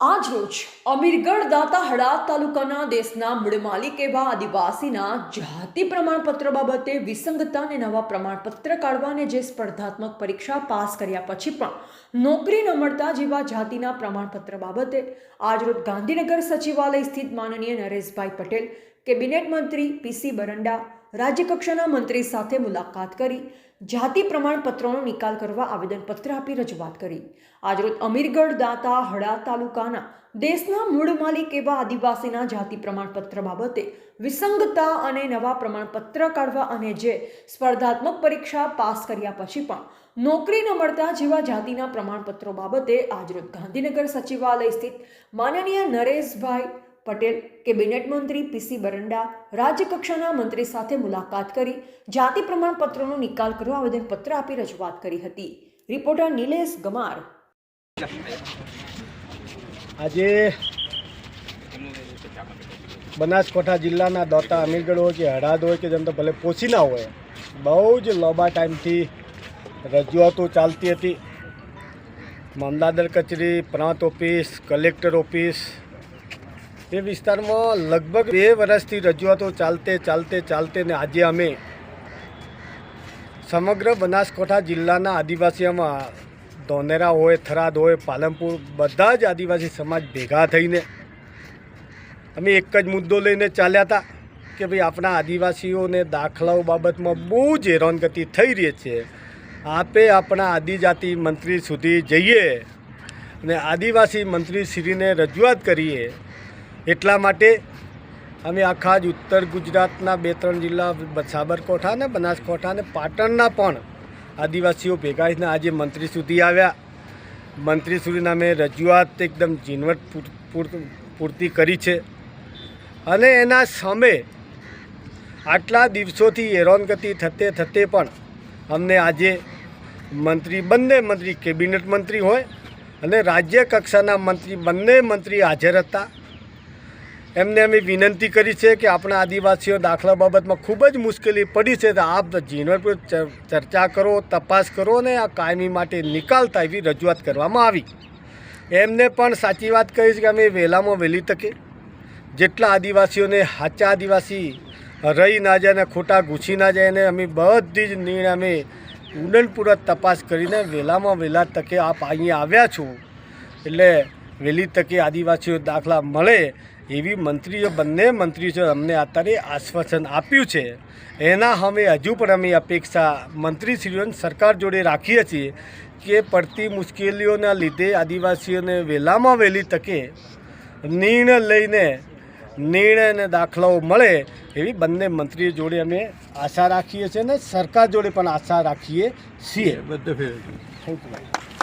આજ રોજ અમીરગઢ દાતા હડાદ તાલુકાના દેશના મૂળ એવા આદિવાસીના જાતિ પ્રમાણપત્ર બાબતે વિસંગતાને નવા પ્રમાણપત્ર કાઢવાને જે સ્પર્ધાત્મક પરીક્ષા પાસ કર્યા પછી પણ નોકરી ન મળતા જેવા જાતિના પ્રમાણપત્ર બાબતે આજરોજ ગાંધીનગર સચિવાલય સ્થિત માનનીય નરેશભાઈ પટેલ કેબિનેટ મંત્રી પીસી બરંડા રાજ્યકક્ષાના મંત્રી સાથે મુલાકાત કરી, જાતિ પ્રમાણપત્રોનો નિકાલ કરવા આવેદનપત્ર આપી રજૂઆત કરી. આજરોજ અમીરગઢ દાતા હડા તાલુકાના દેશના મૂળ માલિક એવા આદિવાસીના જાતિ પ્રમાણપત્ર બાબતે વિસંગતા અને નવા પ્રમાણપત્ર કાઢવા અને જે સ્પર્ધાત્મક પરીક્ષા પાસ કર્યા પછી પણ નોકરી ન મળતા જેવા જાતિના પ્રમાણપત્રો બાબતે આજરોજ ગાંધીનગર સચિવાલય સ્થિત માનનીય નરેશભાઈ પટેલ કેબિનેટ મંત્રી પીસી બરંડા, રાજ્યકક્ષાના મંત્રી સાથે મુલાકાત કરી, જાતિ પ્રમાણપત્રોનો નિકાલ કરવા આવેદનપત્ર આપી રજૂઆત કરી હતી. રિપોર્ટર નિલેશ ગમાર. આજે બનાસકાંઠા જિલ્લાના દોતા અમીરગઢ હોય કે હડાદ હોય કે જેમ તો ભલે પોસીના હોય, બહુ જ લાંબા ટાઈમથી રજૂઆતો ચાલતી હતી. મામલાદાર કચેરી, પ્રાંત ઓફિસ, કલેક્ટર ઓફિસ એ વિસ્તારમાં લગભગ બે વર્ષથી રજૂઆતો ચાલતે ચાલતે ચાલતે ને આજે અમે સમગ્ર બનાસકાંઠા જિલ્લાના આદિવાસીઓમાં ધોનેરા હોય, થરાદ હોય, પાલનપુર બધા જ આદિવાસી સમાજ ભેગા થઈને અમે એક જ મુદ્દો લઈને ચાલ્યા હતા કે ભાઈ આપણા આદિવાસીઓને દાખલાઓ બાબતમાં બહુ જ હેરાનગતિ થઈ રહી છે. આપે આપણા આદિજાતિ મંત્રી સુધી જઈએ અને આદિવાસી મંત્રીશ્રીને રજૂઆત કરીએ એટલા માટે અમે આખા જ ઉત્તર ગુજરાતના બે ત્રણ જિલ્લા, સાબરકોઠા ને બનાસકાંઠા ને પાટણના પણ આદિવાસીઓ ભેગા થઈને આજે મંત્રી સુધી આવ્યા. મંત્રી સુધીના અમે રજૂઆત એકદમ ઝીણવટ પૂર- પૂર- પૂરતી કરી છે. અને એના સામે આટલા દિવસોથી હેરાનગતિ થતે થતે પણ અમને આજે મંત્રી, બંને મંત્રી, કેબિનેટ મંત્રી હોય અને રાજ્ય કક્ષાના મંત્રી, બંને મંત્રી હાજર હતા. એમને અમે વિનંતી કરી છે કે આપણા આદિવાસીઓ દાખલા બાબતમાં ખૂબ જ મુશ્કેલી પડી છે તો આપ ઝીણવટપૂર્વક ચર- ચર્ચા કરો, તપાસ કરો અને આ કાયમી માટે નિકાલતા એવી રજૂઆત કરવામાં આવી. એમને પણ સાચી વાત કહી છે કે અમે વહેલામાં વહેલી તકે જેટલા આદિવાસીઓને સાચા આદિવાસી રહી ના જાય ને ખોટા ઘૂસી ના જાય ને અમે બધી જ નિર્ણય અમે ઊંડણપૂર્વક તપાસ કરીને વહેલામાં વહેલા તકે આપ અહીંયા આવ્યા છો. એટલે વહેલી તકે આદિવાસીઓ દાખલા મળે એવી મંત્રીઓ બંને મંત્રીઓ અમને અત્યારે આશ્વાસન આપ્યું છે. એના અમે હજુ પણ અમે અપેક્ષા મંત્રીશ્રીઓને સરકાર જોડે રાખીએ છીએ કે પડતી મુશ્કેલીઓના લીધે આદિવાસીઓને વહેલામાં વહેલી તકે નિર્ણય લઈને નિર્ણય અને દાખલાઓ મળે એવી બંને મંત્રીઓ જોડે અમે આશા રાખીએ છીએ અને સરકાર જોડે પણ આશા રાખીએ છીએ. Thank you